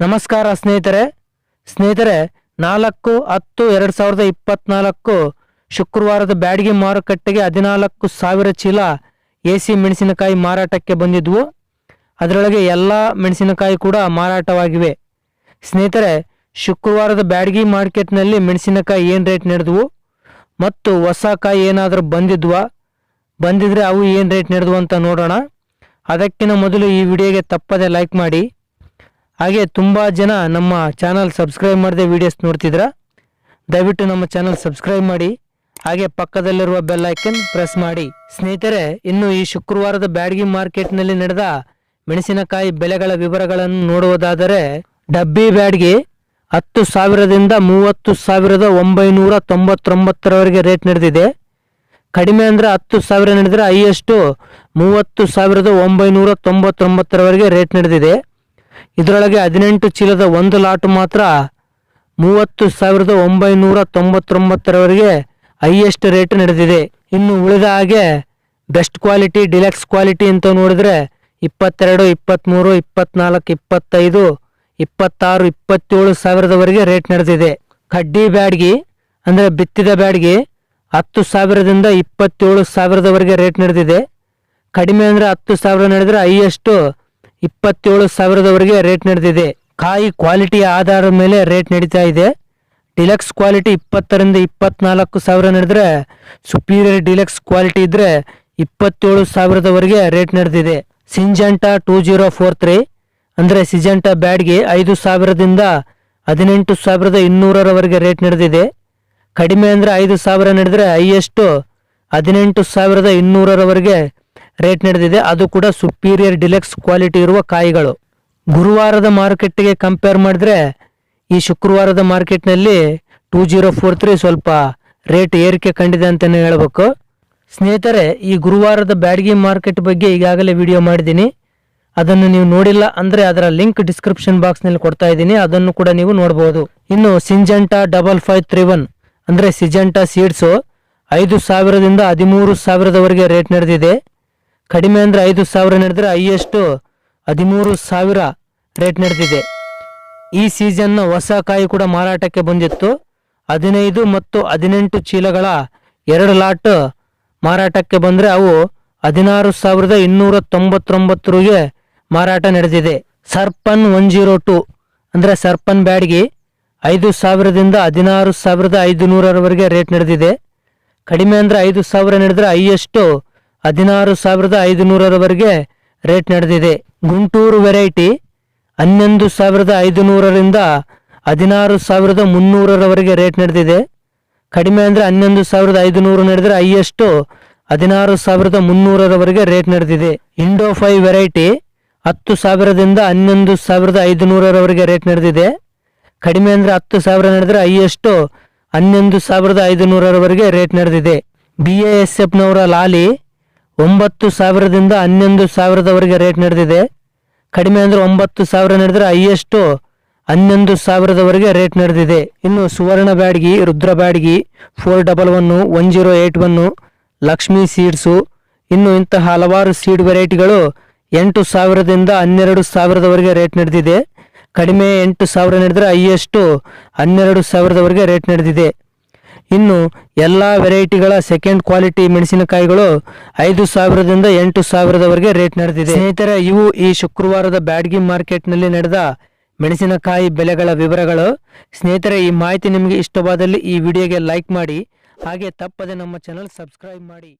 ನಮಸ್ಕಾರ ಸ್ನೇಹಿತರೆ. ಸ್ನೇಹಿತರೆ, ನಾಲ್ಕು, ಹತ್ತು, ಎರಡು ಸಾವಿರದ ಇಪ್ಪತ್ನಾಲ್ಕು ಶುಕ್ರವಾರದ ಬ್ಯಾಡಗಿ ಮಾರುಕಟ್ಟೆಗೆ ಹದಿನಾಲ್ಕು ಸಾವಿರ ಚೀಲ ಎ ಸಿ ಮೆಣಸಿನಕಾಯಿ ಮಾರಾಟಕ್ಕೆ ಬಂದಿದ್ವು. ಅದರೊಳಗೆ ಎಲ್ಲ ಮೆಣಸಿನಕಾಯಿ ಕೂಡ ಮಾರಾಟವಾಗಿವೆ. ಸ್ನೇಹಿತರೆ, ಶುಕ್ರವಾರದ ಬ್ಯಾಡಗಿ ಮಾರ್ಕೆಟ್ನಲ್ಲಿ ಮೆಣಸಿನಕಾಯಿ ಏನು ರೇಟ್ ನಡೆದವು? ಮತ್ತು ಹೊಸ ಕಾಯಿ ಏನಾದರೂ ಬಂದಿದ್ವಾ? ಬಂದಿದ್ರೆ ಅವು ಏನು ರೇಟ್ ನಡೆದವು ಅಂತ ನೋಡೋಣ. ಅದಕ್ಕಿಂತ ಮೊದಲು ಈ ವಿಡಿಯೋಗೆ ತಪ್ಪದೆ ಲೈಕ್ ಮಾಡಿ. ಹಾಗೆ ತುಂಬ ಜನ ನಮ್ಮ ಚಾನಲ್ ಸಬ್ಸ್ಕ್ರೈಬ್ ಮಾಡದೆ ವಿಡಿಯೋಸ್ ನೋಡ್ತಿದ್ರ? ದಯವಿಟ್ಟು ನಮ್ಮ ಚಾನಲ್ ಸಬ್ಸ್ಕ್ರೈಬ್ ಮಾಡಿ. ಹಾಗೆ ಪಕ್ಕದಲ್ಲಿರುವ ಬೆಲ್ ಐಕನ್ ಪ್ರೆಸ್ ಮಾಡಿ. ಸ್ನೇಹಿತರೆ, ಇನ್ನು ಈ ಶುಕ್ರವಾರದ ಬ್ಯಾಡಗಿ ಮಾರ್ಕೆಟ್ನಲ್ಲಿ ನಡೆದ ಮೆಣಸಿನಕಾಯಿ ಬೆಲೆಗಳ ವಿವರಗಳನ್ನು ನೋಡುವುದಾದರೆ, ಡಬ್ಬಿ ಬ್ಯಾಡ್ಗಿ ಹತ್ತು ಸಾವಿರದಿಂದ ಮೂವತ್ತು ಸಾವಿರದ ಒಂಬೈನೂರ ತೊಂಬತ್ತೊಂಬತ್ತರವರೆಗೆ ರೇಟ್ ನಡೆದಿದೆ. ಕಡಿಮೆ ಅಂದರೆ ಹತ್ತು ಸಾವಿರ ನಡೆದರೆ ಹೈಯೆಸ್ಟು ಮೂವತ್ತು ಸಾವಿರದ ಒಂಬೈನೂರ ತೊಂಬತ್ತೊಂಬತ್ತರವರೆಗೆ ರೇಟ್ ನಡೆದಿದೆ. ಇದರೊಳಗೆ ಹದಿನೆಂಟು ಚೀಲದ ಒಂದು ಲಾಟು ಮಾತ್ರ ಮೂವತ್ತು ಸಾವಿರದ ಒಂಬೈನೂರ ತೊಂಬತ್ತೊಂಬತ್ತರವರೆಗೆ ಹೈಯೆಸ್ಟ್ ರೇಟ್ ನಡೆದಿದೆ. ಇನ್ನು ಉಳಿದ ಹಾಗೆ ಬೆಸ್ಟ್ ಕ್ವಾಲಿಟಿ, ಡಿಲೆಕ್ಸ್ ಕ್ವಾಲಿಟಿ ಅಂತ ನೋಡಿದ್ರೆ ಇಪ್ಪತ್ತೆರಡು ಇಪ್ಪತ್ತ್ಮೂರು ಇಪ್ಪತ್ನಾಲ್ಕು, ಇಪ್ಪತ್ತೈದು, ಇಪ್ಪತ್ತಾರು, ಇಪ್ಪತ್ತೇಳು ಸಾವಿರದವರೆಗೆ ರೇಟ್ ನಡೆದಿದೆ. ಕಡ್ಡಿ ಬ್ಯಾಡ್ಗಿ ಅಂದರೆ ಬಿತ್ತಿದ ಬ್ಯಾಡ್ಗಿ ಹತ್ತು ಸಾವಿರದಿಂದ ಇಪ್ಪತ್ತೇಳು ಸಾವಿರದವರೆಗೆ ರೇಟ್ ನಡೆದಿದೆ. ಕಡಿಮೆ ಅಂದರೆ ಹತ್ತು ಸಾವಿರ ನಡೆದರೆ ಹೈಯೆಸ್ಟು ಇಪ್ಪತ್ತೇಳು ಸಾವಿರದವರೆಗೆ ರೇಟ್ ನಡೆದಿದೆ. ಕಾಯಿ ಕ್ವಾಲಿಟಿ ಆಧಾರದ ಮೇಲೆ ರೇಟ್ ನಡೀತಾ ಇದೆ. ಡಿಲಕ್ಸ್ ಕ್ವಾಲಿಟಿ ಇಪ್ಪತ್ತರಿಂದ ಇಪ್ಪತ್ನಾಲ್ಕು ಸಾವಿರ ನಡೆದರೆ ಸುಪೀರಿಯರ್ ಡಿಲಕ್ಸ್ ಕ್ವಾಲಿಟಿ ಇದ್ರೆ ಇಪ್ಪತ್ತೇಳು ಸಾವಿರದವರೆಗೆ ರೇಟ್ ನಡೆದಿದೆ. Syngenta two zero four three ಅಂದರೆ ಸಿಜಂಟಾ ಬ್ಯಾಡ್ಗೆ ಐದು ಸಾವಿರದಿಂದ ಹದಿನೆಂಟು ಸಾವಿರದ ಇನ್ನೂರರವರೆಗೆ ರೇಟ್ ನಡೆದಿದೆ. ಕಡಿಮೆ ಅಂದರೆ ಐದು ಸಾವಿರ ನಡೆದರೆ ಹೈಯೆಸ್ಟು ಹದಿನೆಂಟು ಸಾವಿರದ ಇನ್ನೂರರವರೆಗೆ ರೇಟ್ ನಡೆದಿದೆ. ಅದು ಕೂಡ ಸುಪೀರಿಯರ್ ಡಿಲೆಕ್ಸ್ ಕ್ವಾಲಿಟಿ ಇರುವ ಕಾಯಿಗಳು. ಗುರುವಾರದ ಮಾರ್ಕೆಟ್ಗೆ ಕಂಪೇರ್ ಮಾಡಿದ್ರೆ ಈ ಶುಕ್ರವಾರದ ಮಾರ್ಕೆಟ್ನಲ್ಲಿ ಟೂ ಜೀರೋ ಫೋರ್ ತ್ರೀ ಸ್ವಲ್ಪ ರೇಟ್ ಏರಿಕೆ ಕಂಡಿದೆ ಅಂತಲೇ ಹೇಳಬೇಕು. ಸ್ನೇಹಿತರೆ, ಈ ಗುರುವಾರದ ಬ್ಯಾಡ್ಗಿ ಮಾರ್ಕೆಟ್ ಬಗ್ಗೆ ಈಗಾಗಲೇ ವಿಡಿಯೋ ಮಾಡಿದ್ದೀನಿ. ಅದನ್ನು ನೀವು ನೋಡಿಲ್ಲ ಅಂದರೆ ಅದರ ಲಿಂಕ್ ಡಿಸ್ಕ್ರಿಪ್ಷನ್ ಬಾಕ್ಸ್ನಲ್ಲಿ ಕೊಡ್ತಾ ಇದ್ದೀನಿ. ಅದನ್ನು ಕೂಡ ನೀವು ನೋಡಬಹುದು ಇನ್ನು Syngenta double five three one ಅಂದರೆ ಸಿಜಂಟಾ ಸೀಡ್ಸು ಐದು ಸಾವಿರದಿಂದ ಹದಿಮೂರು ಸಾವಿರದವರೆಗೆ ರೇಟ್ ನಡೆದಿದೆ. ಕಡಿಮೆ ಅಂದರೆ ಐದು ಸಾವಿರ ನಡೆದ್ರೆ ಹೈಯೆಸ್ಟು ಹದಿಮೂರು ಸಾವಿರ ರೇಟ್ ನಡೆದಿದೆ. ಈ ಸೀಸನ್ನ ಹೊಸ ಕಾಯಿ ಕೂಡ ಮಾರಾಟಕ್ಕೆ ಬಂದಿತ್ತು. ಹದಿನೈದು ಮತ್ತು ಹದಿನೆಂಟು ಚೀಲಗಳ ಎರಡು ಲಾಟ್ ಮಾರಾಟಕ್ಕೆ ಬಂದರೆ ಅವು ಹದಿನಾರು ಸಾವಿರದ ಇನ್ನೂರ ತೊಂಬತ್ತೊಂಬತ್ತರಿಗೆ ಮಾರಾಟ ನಡೆದಿದೆ. ಸರ್ಪನ್ ಒನ್ ಜೀರೋ ಟು ಅಂದರೆ ಸರ್ಪನ್ ಬ್ಯಾಡ್ಗಿ ಐದು ಸಾವಿರದಿಂದ ಹದಿನಾರು ಸಾವಿರದ ಐದು ನೂರರವರೆಗೆ ರೇಟ್ ನಡೆದಿದೆ. ಕಡಿಮೆ ಅಂದರೆ ಐದು ಸಾವಿರ ನಡೆದ್ರೆ ಹೈಯೆಸ್ಟು ಹದಿನಾರು ಸಾವಿರದ ಐದು ನೂರರವರೆಗೆ ರೇಟ್ ನಡೆದಿದೆ. ಗುಂಟೂರು ವೆರೈಟಿ ಹನ್ನೊಂದು ಸಾವಿರದ ಐದು ನೂರರಿಂದ ಹದಿನಾರು ಸಾವಿರದ ಮುನ್ನೂರರವರೆಗೆ ರೇಟ್ ನಡೆದಿದೆ. ಕಡಿಮೆ ಅಂದರೆ ಹನ್ನೊಂದು ಸಾವಿರದ ಐದು ನೂರು ನಡೆದರೆ ಹೈಯೆಸ್ಟು ಹದಿನಾರು ಸಾವಿರದ ಮುನ್ನೂರರವರೆಗೆ ರೇಟ್ ನಡೆದಿದೆ. ಇಂಡೋ ಫೈವ್ ವೆರೈಟಿ ಹತ್ತು ಸಾವಿರದಿಂದ ಹನ್ನೊಂದು ಸಾವಿರದ ಐದು ನೂರರವರೆಗೆ ರೇಟ್ ನಡೆದಿದೆ. ಕಡಿಮೆ ಅಂದರೆ ಹತ್ತು ಸಾವಿರ ನಡೆದರೆ ಹೈಯೆಸ್ಟು ಹನ್ನೊಂದು ಸಾವಿರದ ಐದು ನೂರರವರೆಗೆ ರೇಟ್ ನಡೆದಿದೆ. ಬಿ ಎ ಎಸ್ ಎಫ್ನವರ ಲಾಲಿ ಒಂಬತ್ತು ಸಾವಿರದಿಂದ ಹನ್ನೊಂದು ಸಾವಿರದವರೆಗೆ ರೇಟ್ ನಡೆದಿದೆ. ಕಡಿಮೆ ಅಂದರೆ ಒಂಬತ್ತು ಸಾವಿರ ನಡೆದರೆ ಹೈಯೆಸ್ಟು ಹನ್ನೊಂದು ಸಾವಿರದವರೆಗೆ ರೇಟ್ ನಡೆದಿದೆ. ಇನ್ನು Suvarna Byadgi, Rudra Byadgi, four double one one zero eight one Lakshmi seeds, ಇನ್ನು ಇಂತಹ ಹಲವಾರು ಸೀಡ್ ವೆರೈಟಿಗಳು ಎಂಟು ಸಾವಿರದಿಂದ ಹನ್ನೆರಡು ಸಾವಿರದವರೆಗೆ ರೇಟ್ ನಡೆದಿದೆ. ಕಡಿಮೆ ಎಂಟು ಸಾವಿರ ನಡೆದರೆ ಹೈಯೆಸ್ಟು ಹನ್ನೆರಡು ಸಾವಿರದವರೆಗೆ ರೇಟ್ ನಡೆದಿದೆ. ಇನ್ನು ಎಲ್ಲ ವೆರೈಟಿಗಳ ಸೆಕೆಂಡ್ ಕ್ವಾಲಿಟಿ ಮೆಣಸಿನಕಾಯಿಗಳು ಐದು ಸಾವಿರದಿಂದ ಎಂಟು ಸಾವಿರದವರೆಗೆ ರೇಟ್ ನಡೆದಿದೆ. ಸ್ನೇಹಿತರೆ, ಇವು ಈ ಶುಕ್ರವಾರದ ಬ್ಯಾಡ್ಗಿ ಮಾರ್ಕೆಟ್ನಲ್ಲಿ ನಡೆದ ಮೆಣಸಿನಕಾಯಿ ಬೆಲೆಗಳ ವಿವರಗಳು. ಸ್ನೇಹಿತರೆ, ಈ ಮಾಹಿತಿ ನಿಮಗೆ ಇಷ್ಟವಾದಲ್ಲಿ ಈ ವಿಡಿಯೋಗೆ ಲೈಕ್ ಮಾಡಿ. ಹಾಗೆ ತಪ್ಪದೆ ನಮ್ಮ ಚಾನಲ್ ಸಬ್ಸ್ಕ್ರೈಬ್ ಮಾಡಿ.